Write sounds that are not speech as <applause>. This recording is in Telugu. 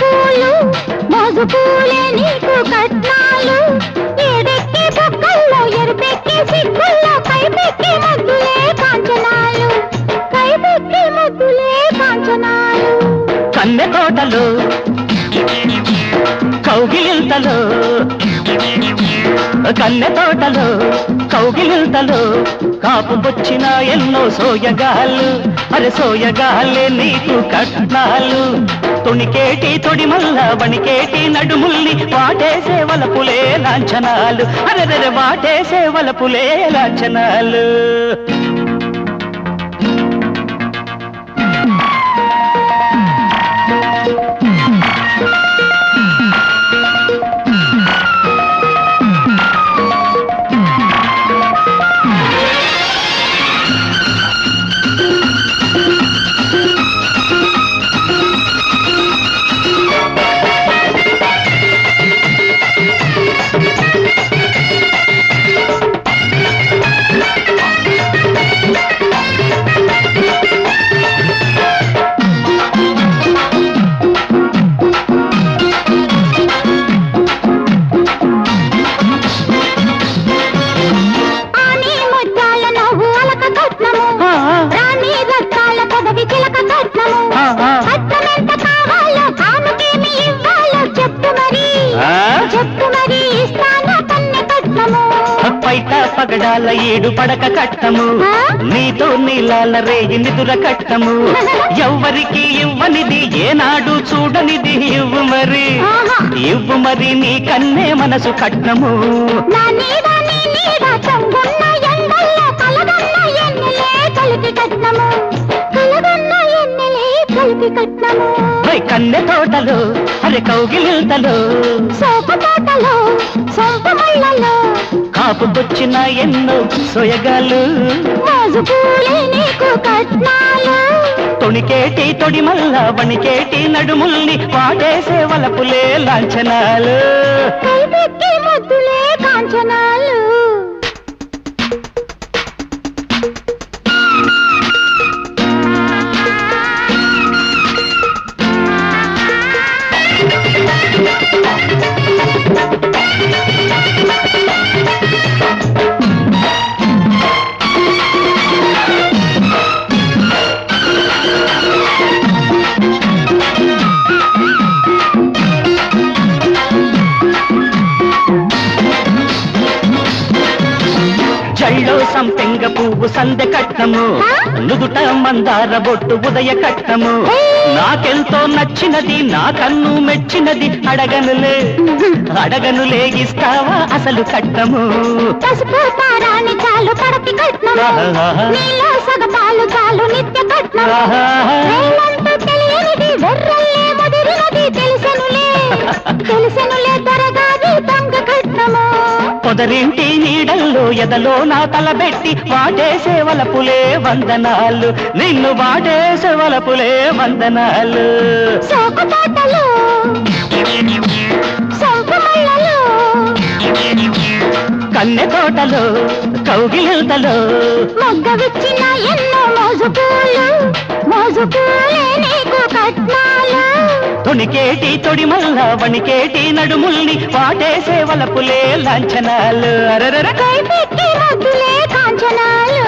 పూలు మోజు పూలే నీకు కట్నాలు. ఏడెక్కి బొక్కల్లో ఎరుపెక్కి సిగ్గుల్లో కైపెక్కి మగ్గులే కాంచనాలు. కైపెక్కి మగ్గులే కాంచనాలు. కన్నె తోటలు కౌగిలింతలు కన్నె తోటలు కౌగిలింతలు కాపు వచ్చిన ఎన్నో సోయగాళ్ళు. అరే సోయగాళ్ళే నీకు కట్నాలు. తొణికేటి తొడి మల్ల వణికేటి నడుముల్ని వాటేసే వలపులే లాంఛనాలు. అరే వాటేసే వలపులే లాంఛనాలు. పగడాల ఏడు పడక కట్టము? నీతో నీలాల రేయి నిదుర కట్టము. ఎవ్వరికి ఇవ్వనిది? ఏనాడు చూడనిది ఇవ్వు మరి. ఇవ్వు మరి నీ కన్నే మనసు కట్నము. కన్నె తోటలు అరే కౌగిలింతలు. సోపు తోటలో సొంత మళ్ళలో కాపుకొచ్చిన ఎన్నో సొయగాలు. తొణికేటి తొడి మల్ల వణికేటి నడుముల్ని వాటేసే వలపులే లాంఛనాలు. కాంచనాలు. సంపెంగ పువ్వు సందె కట్టము నుదుట మందార బొట్టు ఉదయ కట్టము నాకెంతో నచ్చినది నా కన్ను మెచ్చినది అడగనులే. <laughs> అడగనులే ఇస్తావా అసలు కట్టము చాలు పడతి కట్నము. చాలు నిత్య తెలియనిది తెలిసెనులే. తెలిసెనులే కట్నము పొదరింటి నీడల్లో ఎదలో నా తలబెట్టి వాటేసే వలపులే వందనాలు. నిన్ను వాటేసే వలపులే వందనాలు. సోకు తోటలు కన్నె తోటలు కౌగిలితలు మొగ్గ విచ్చిన ఎన్నో మోజు పూలు మోజు పూలే నీకు కట్నాలు. కొనికేటి తొడిమల్ల వణికేటి నడుముల్ని వాటేసే వలపులే లాంఛనాలు. అరరకాయ పెట్టి కాంచనాలు.